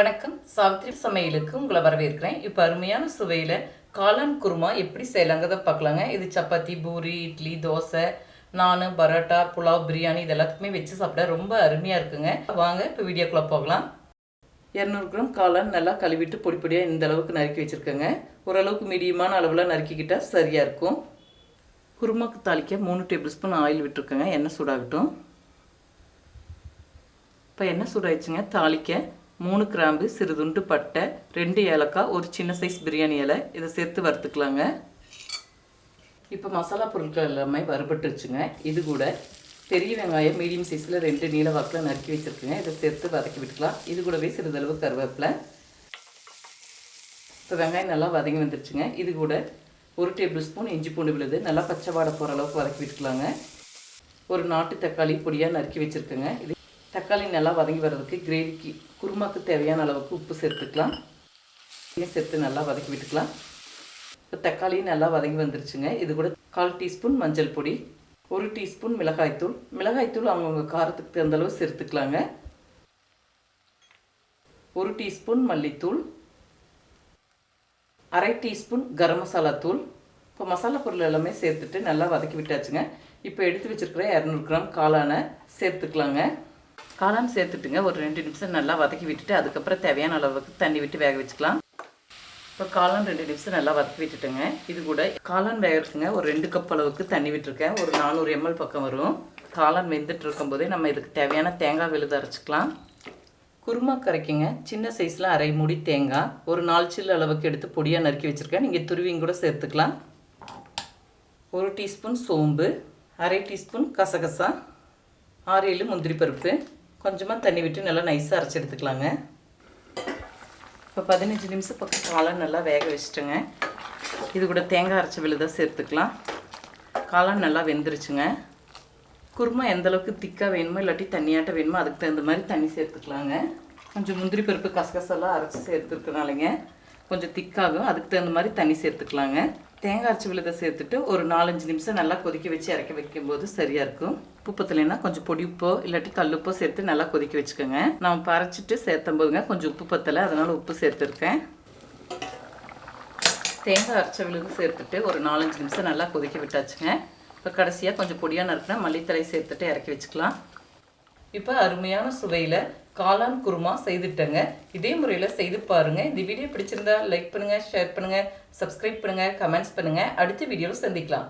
வணக்கம். சாவித்ரி சமையலுக்கு உங்களை வரவேற்கிறேன். இப்போ அருமையான சுவையில் காளான் குருமா எப்படி செய்யலாங்கிறத பார்க்கலாங்க. இது சப்பாத்தி பூரி இட்லி தோசை நான் பரோட்டா புலாவ் பிரியாணி இது எல்லாத்துக்குமே வச்சு சாப்பிட ரொம்ப அருமையாக இருக்குங்க. வாங்க இப்போ வீடியோக்குள்ளே போகலாம். இரநூறு கிராம் காளான் நல்லா கழுவிட்டு பொடி பொடியாக இந்த அளவுக்கு நறுக்கி வச்சுருக்கேங்க. ஓரளவுக்கு மீடியமான அளவில் நறுக்கிக்கிட்டால் சரியாக இருக்கும். குருமாக்கு தாளிக்க மூணு டேபிள் ஸ்பூன் ஆயில் விட்டுருக்கேங்க. எண்ணெய் சூடாகட்டும். இப்போ எண்ணெய் சூடாயிடுச்சுங்க. தாளிக்க மூணு கிராம்பு சிறுதுண்டு பட்டை ரெண்டு ஏலக்காய் ஒரு சின்ன சைஸ் பிரியாணி இலை. இதை சேர்த்து வறுத்துக்கலாங்க. இப்போ மசாலா பொருட்கள் எல்லாமே வறுபட்டுருச்சுங்க. இது கூட பெரிய வெங்காயம் மீடியம் சைஸில் ரெண்டு நீல வாக்கில் நறுக்கி வச்சுருக்குங்க. இதை சேர்த்து வதக்கி விட்டுக்கலாம். இது கூடவே சிறிதளவு கருவேப்பிலை. இப்போ வெங்காயம் நல்லா வதங்கி வந்துருச்சுங்க. இது கூட ஒரு டேபிள் ஸ்பூன் இஞ்சி பூண்டு விழுது. நல்லா பச்சை வாடை போகிற அளவுக்கு வதக்கி விட்டுக்கலாங்க. ஒரு நாட்டு தக்காளி பொடியாக நறுக்கி வச்சுருக்கேங்க. இது தக்காளி நல்லா வதங்கி வர்றதுக்கு கிரேவிக்கு குருமாக்கு தேவையான அளவுக்கு உப்பு சேர்த்துக்கலாம். இதையும் சேர்த்து நல்லா வதக்கி விட்டுக்கலாம். இப்போ தக்காளியும் நல்லா வதங்கி வந்துருச்சுங்க. இது கூட கால் டீஸ்பூன் மஞ்சள் பொடி ஒரு டீஸ்பூன் மிளகாய்த்தூள் மிளகாய்த்தூள் அவங்கவுங்க காரத்துக்கு தகுந்த அளவு சேர்த்துக்கலாங்க. ஒரு டீஸ்பூன் மல்லித்தூள் அரை டீஸ்பூன் கரம் மசாலா தூள். இப்போ மசாலா பொருள் எல்லாமே சேர்த்துட்டு நல்லா வதக்கி விட்டாச்சுங்க. இப்போ எடுத்து வச்சுருக்கிற இரநூறு கிராம் காளானை சேர்த்துக்கலாங்க. காளான் சேர்த்துட்டுங்க. ஒரு ரெண்டு நிமிஷம் நல்லா வதக்கி விட்டுட்டு அதுக்கப்புறம் தேவையான அளவுக்கு தண்ணி விட்டு வேக வச்சுக்கலாம். இப்போ காளான் ரெண்டு நிமிஷம் நல்லா வதக்கி விட்டுட்டுங்க. இது கூட காளான் வேகிறதுக்குங்க ஒரு ரெண்டு கப் அளவுக்கு தண்ணி விட்டுருக்கேன். ஒரு நானூறு எம்எல் பக்கம் வரும். காளான் வெந்துட்டு இருக்கும்போதே நம்ம இதுக்கு தேவையான தேங்காய் விழுது அரைச்சிக்கலாம். குருமா கரைக்குங்க. சின்ன சைஸில் அரை மூடி தேங்காய். ஒரு நாலு சில்லு அளவுக்கு எடுத்து பொடியாக நறுக்கி வச்சுருக்கேன். நீங்கள் துருவியும் கூட சேர்த்துக்கலாம். ஒரு டீஸ்பூன் சோம்பு. அரை டீஸ்பூன் கசகசா. ஆறு ஏழு முந்திரி பருப்பு. கொஞ்சமாக தண்ணி விட்டு நல்லா நைஸாக அரைச்சி எடுத்துக்கலாங்க. இப்போ பதினஞ்சு நிமிஷம் பக்கம் காளான் நல்லா வேக வச்சுட்டுங்க. இது கூட தேங்காய் அரைச்ச விழுதை சேர்த்துக்கலாம். காளான் நல்லா வெந்துருச்சுங்க. குருமா எந்த அளவுக்கு திக்காக வேணுமோ இல்லாட்டி தண்ணியாட்ட வேணுமோ அதுக்கு தகுந்த மாதிரி தண்ணி சேர்த்துக்கலாங்க. கொஞ்சம் முந்திரி பருப்பு கசகசெல்லாம் அரைச்சி சேர்த்துருக்கனாலங்க கொஞ்சம் திக்காகும். அதுக்கு தகுந்த மாதிரி தண்ணி சேர்த்துக்கலாங்க. தேங்காய் அரைச்சி விழுதை சேர்த்துட்டு ஒரு நாலஞ்சு நிமிஷம் நல்லா கொதிக்க வச்சு இறக்கி வைக்கும்போது சரியாக இருக்கும். உப்பு பத்தலைன்னா கொஞ்சம் பொடிப்போ இல்லாட்டி கல்லுப்போ சேர்த்து நல்லா கொதிக்க வச்சுக்கோங்க. நான் பறைச்சிட்டு சேர்த்தும் போதுங்க கொஞ்சம் உப்பு பத்தலை அதனால் உப்பு சேர்த்துருக்கேன். தேங்காய் அரைச்ச விழுகு சேர்த்துட்டு ஒரு நாலஞ்சு நிமிஷம் நல்லா கொதிக்க விட்டாச்சுங்க. இப்போ கடைசியாக கொஞ்சம் பொடியாக நறுக்கினா மல்லித்தலை சேர்த்துட்டு இறக்கி வச்சுக்கலாம். இப்போ அருமையான சுவையில் காளான் குருமா செய்துட்டேங்க. இதே முறையில் செய்து பாருங்கள் இந்த வீடியோ பிடிச்சிருந்தா லைக் பண்ணுங்கள் ஷேர் பண்ணுங்கள் சப்ஸ்கிரைப் பண்ணுங்கள் கமெண்ட்ஸ் பண்ணுங்கள் அடுத்த வீடியோவில் சந்திக்கலாம்.